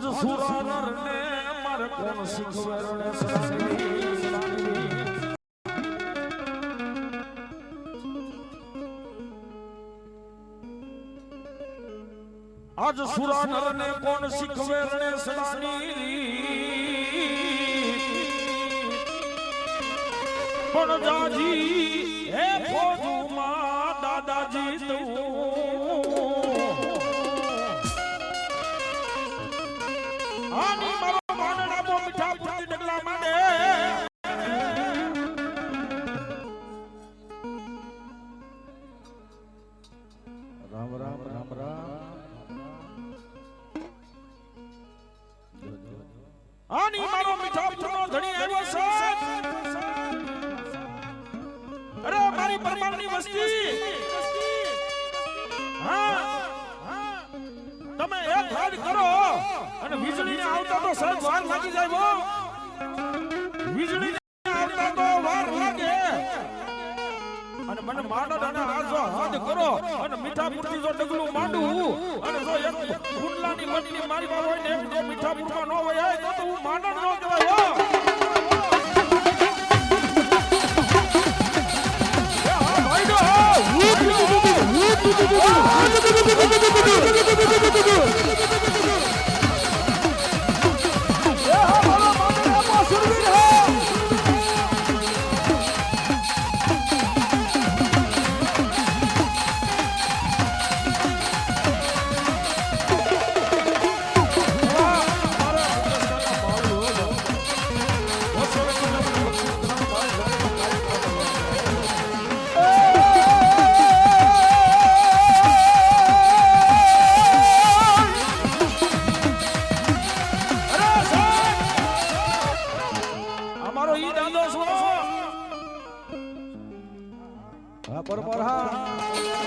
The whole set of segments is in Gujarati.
અજ સુરાનર ને મારે કોણ શીખવરણે આજ સુરાનર ને કોણ શીખવેરણે સડાની પણ જાજી તો સહેજ વાર લાગી જાય બો વીજળી આવતા તો વાર લાગે. અને મને માંડડાના રાજો હાથ કરો અને મીઠા પૂરતી જો ડગલું માંડું અને જો એક ફૂટલાની વનની મારી પાસે હોય ને એમ જો મીઠા પૂરમાં ન હોય તો તો હું માંડણ ન કહેવાય હો. હા ભાઈડો, હા. હા બરોબર હા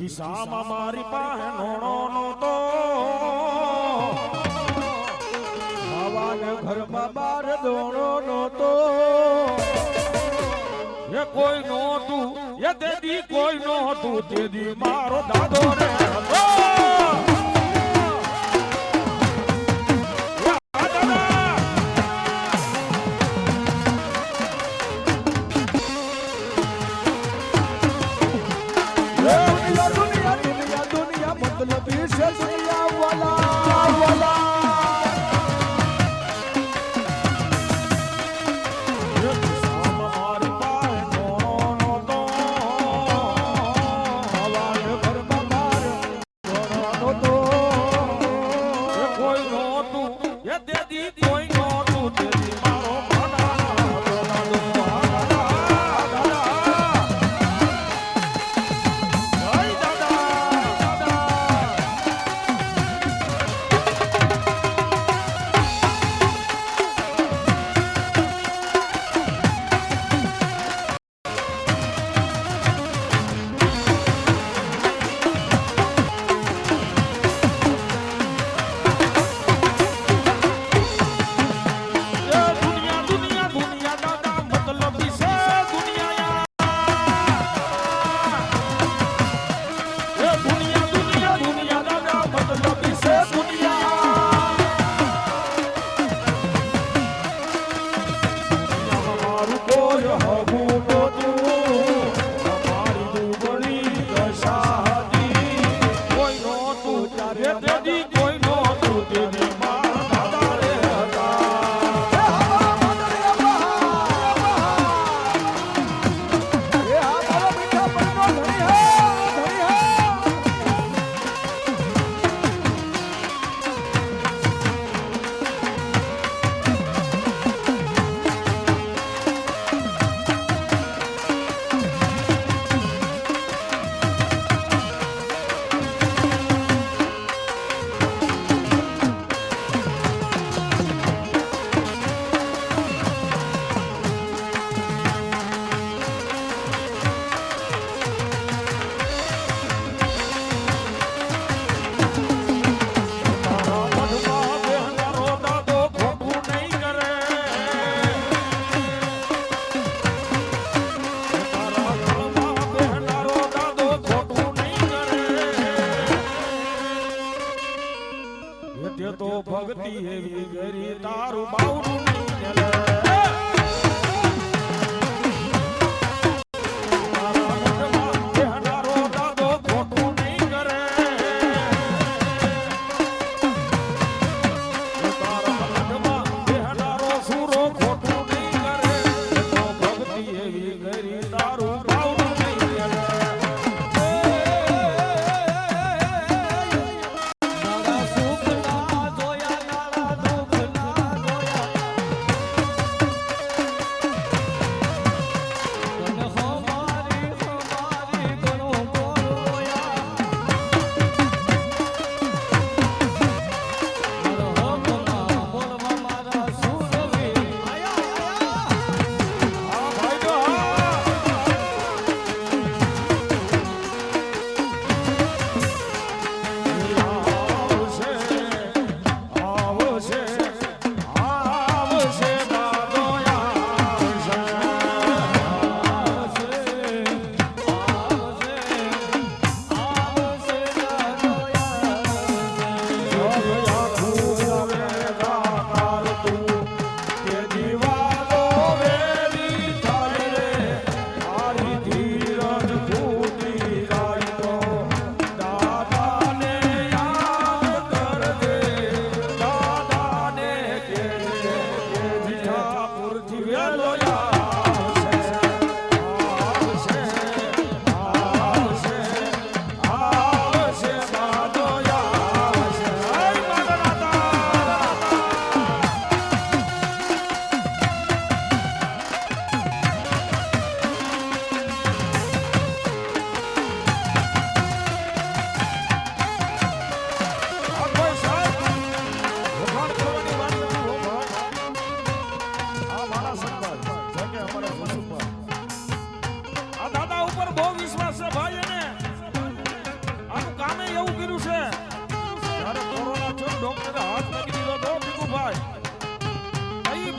ખિસ્સામાં મારી પાસે નોણો નહોતો ખાવાને ઘરમાં બાર દોણો નહોતો. એ કોઈ નહોતું એ દેદી કોઈ નહોતું દેદી મારો દાદો રે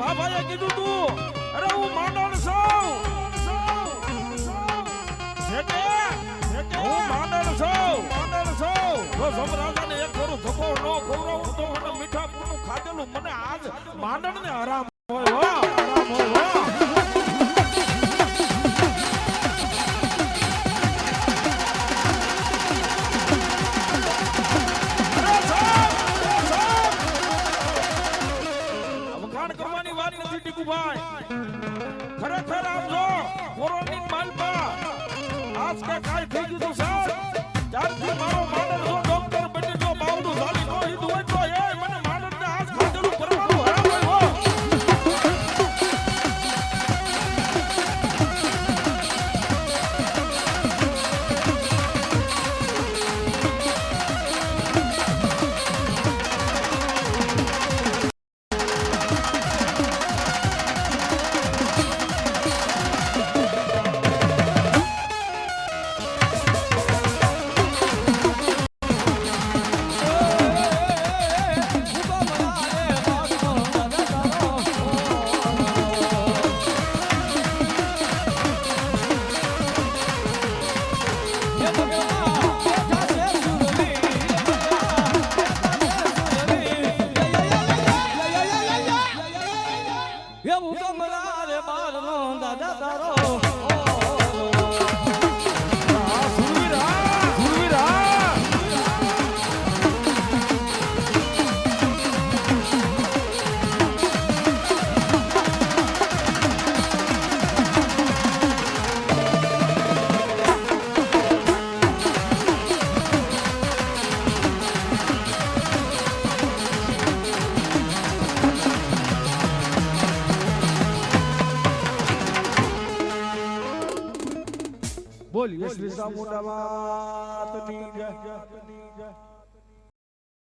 કીધું તું, અરે હું માંડણ છું. હું માંડણ છું માંડણ છું. જો સમરાજાને એક કરું ધક્કો ન ખવડાવું તો મને મીઠા પૂરું ખાધેલું. મને આજ માંડણને હરામ હોય ভাই દાદા i'm samudama